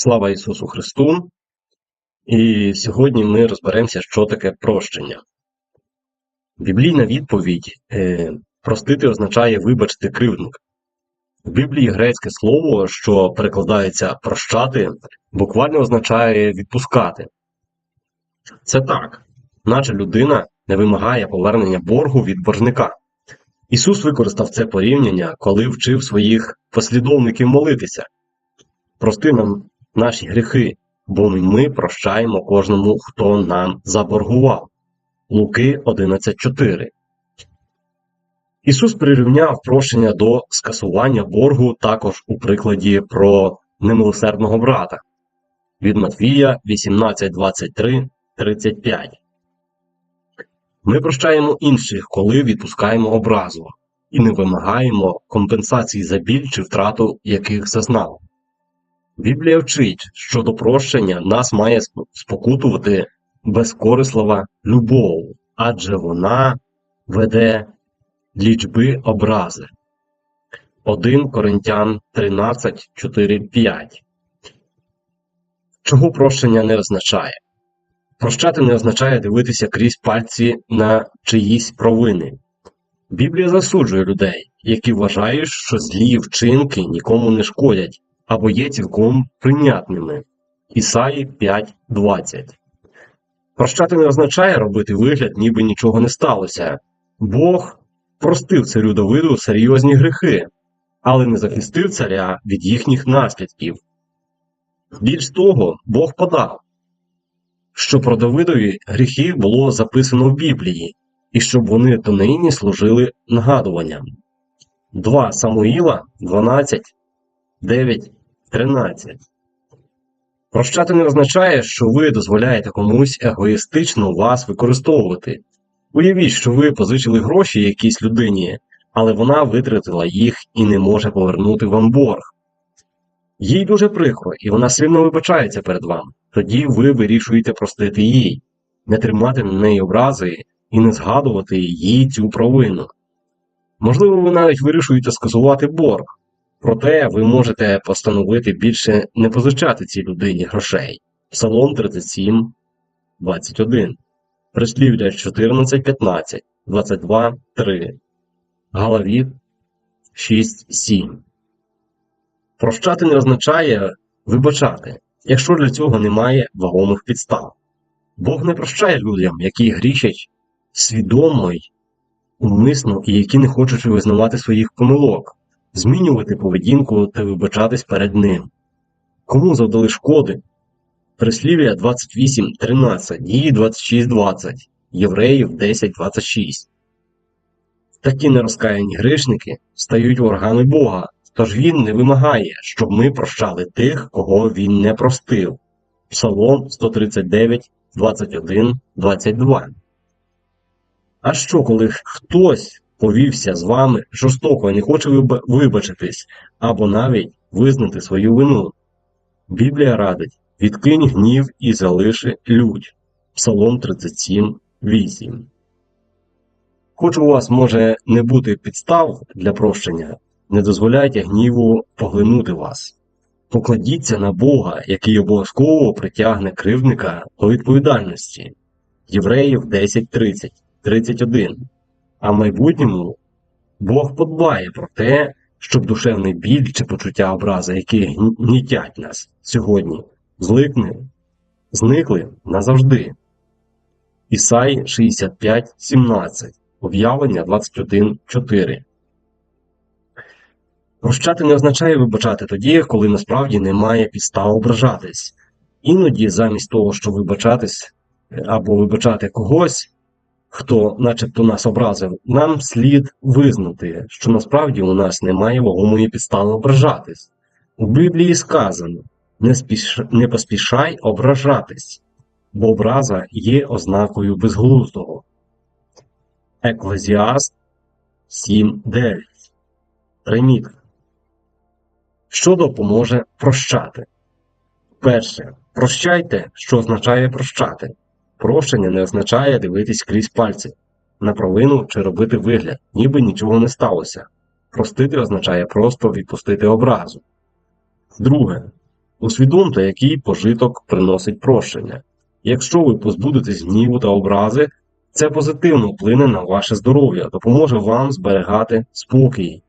Слава Ісусу Христу! І сьогодні ми розберемося, що таке прощення. Біблійна відповідь е, простити означає вибачити кривдник. В Біблії грецьке слово, що перекладається прощати, буквально означає відпускати. Це так, наче людина не вимагає повернення боргу від боржника. Ісус використав це порівняння, коли вчив своїх послідовників молитися. Прости нам наші гріхи, бо ми прощаємо кожному, хто нам заборгував. Луки 11.4 Ісус прирівняв прощення до скасування боргу також у прикладі про немилосердного брата від Матвія 18.23.35 Ми прощаємо інших, коли відпускаємо образу, і не вимагаємо компенсації за біль чи втрату, яких зазнали. Біблія вчить, що до прощення нас має спокутувати безкорислива любов, адже вона веде лічби образи. 1 Коринтян 13, 4, 5 Чого прощення не означає? Прощати не означає дивитися крізь пальці на чиїсь провини. Біблія засуджує людей, які вважають, що злі вчинки нікому не шкодять або є цілком прийнятними. Ісаї 5.20 Прощати не означає робити вигляд, ніби нічого не сталося. Бог простив царю Давиду серйозні гріхи, але не захистив царя від їхніх наслідків. Більш того, Бог подав, що про Давидові гріхи було записано в Біблії, і щоб вони донині служили нагадуванням. 2 Самуїла 12, 9 13. Прощати не означає, що ви дозволяєте комусь егоїстично вас використовувати. Уявіть, що ви позичили гроші якійсь людині, але вона витратила їх і не може повернути вам борг. Їй дуже прикро, і вона сильно вибачається перед вами. Тоді ви вирішуєте простити їй, не тримати на неї образи і не згадувати їй цю провину. Можливо, ви навіть вирішуєте скасувати борг, Проте ви можете постановити більше не позичати цій людині грошей. Псалом 37, 21, Прислів'я 14, 15, 22, 3, Галавіт 6, 7. Прощати не означає вибачати, якщо для цього немає вагомих підстав. Бог не прощає людям, які грішать свідомо й умисно і які не хочуть визнавати своїх помилок змінювати поведінку та вибачатись перед ним. Кому завдали шкоди? Прислів'я 28.13, дії 26.20, Євреїв 10.26. Такі нерозкаяні грішники стають ворогами Бога, тож Він не вимагає, щоб ми прощали тих, кого Він не простив. Псалом 139, 21, 22. А що, коли хтось повівся з вами жорстоко і не хоче вибачитись або навіть визнати свою вину. Біблія радить відкинь гнів і залиши лють. Псалом 37, 8. Хоч у вас може не бути підстав для прощення, не дозволяйте гніву поглинути вас. Покладіться на Бога, який обов'язково притягне кривдника до відповідальності. Євреїв 10.30, 31 а в майбутньому Бог подбає про те, щоб душевний біль чи почуття образи, які гнітять нас сьогодні, зликне, зникли назавжди. Ісай 65.17, об'явлення 21.4. Прощати не означає вибачати тоді, коли насправді немає підстав ображатись. Іноді, замість того, щоб вибачатись або вибачати когось, хто начебто нас образив, нам слід визнати, що насправді у нас немає вагомої підстави ображатись. У Біблії сказано не, спіш... не поспішай ображатись, бо образа є ознакою безглуздого. Еклезіаст 7.9. Примітка. Що допоможе прощати? Перше. Прощайте, що означає прощати. Прощення не означає дивитись крізь пальці на провину чи робити вигляд, ніби нічого не сталося. Простити означає просто відпустити образу. Друге, Усвідомте, який пожиток приносить прощення. Якщо ви позбудетесь гніву та образи, це позитивно вплине на ваше здоров'я, допоможе вам зберігати спокій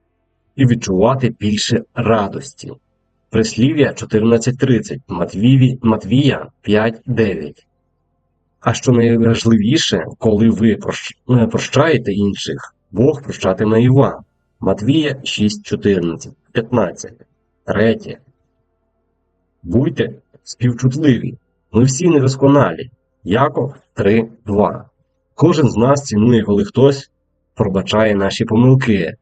і відчувати більше радості. Прислів'я 14.30, Матвіві, Матвія 5.9. А що найважливіше, коли ви прощ- прощаєте інших, Бог прощатиме і вам. Матвія 6.14, 15. Третє. Будьте співчутливі. Ми всі недосконалі. Яков 3.2. Кожен з нас цінує, коли хтось пробачає наші помилки.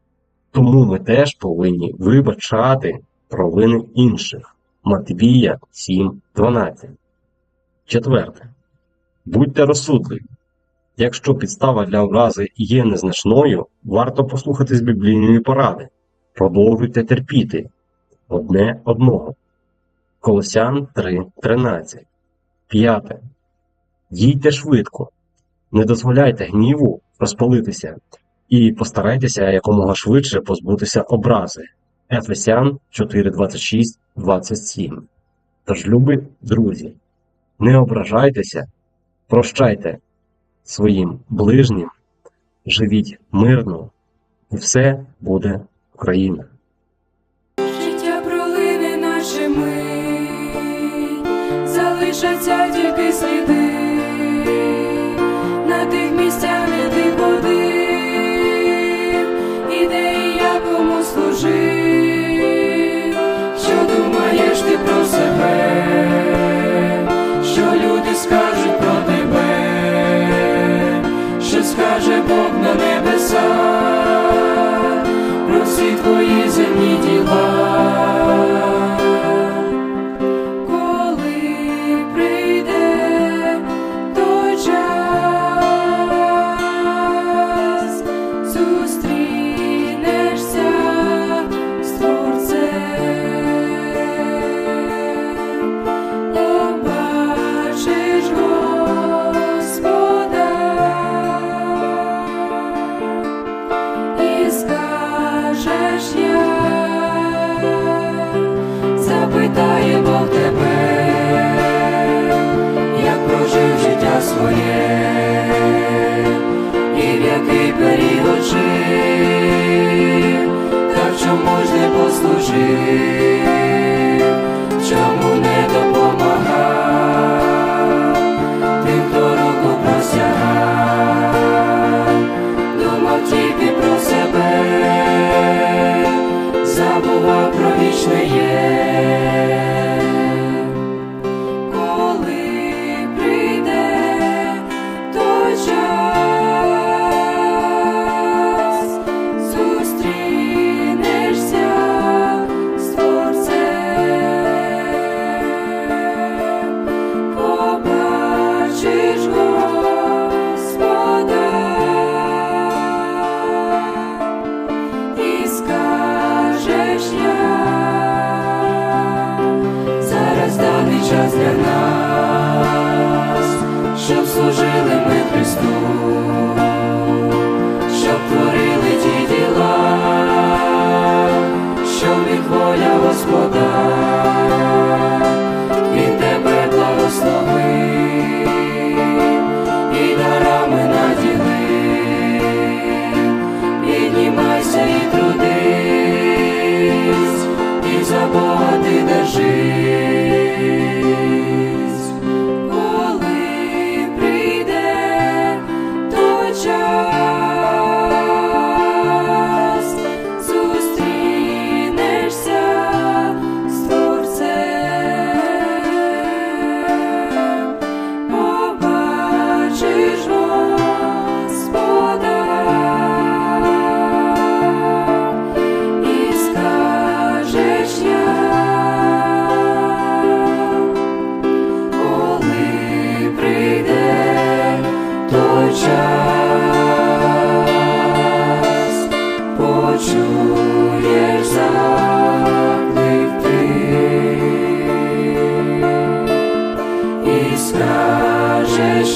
Тому ми теж повинні вибачати провини інших. Матвія 7.12. Четверте. Будьте розсудливі. Якщо підстава для образи є незначною, варто послухатись біблійної поради. Продовжуйте терпіти одне одного. Колосян 3.13. П'яте. Дійте швидко. Не дозволяйте гніву розпалитися і постарайтеся якомога швидше позбутися образи. Ефесян 4.26-27. Тож, любі друзі, не ображайтеся, прощайте своїм ближнім, живіть мирно, і все буде Україна. Життя пролине наші ми, залишаться тільки сліди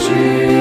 去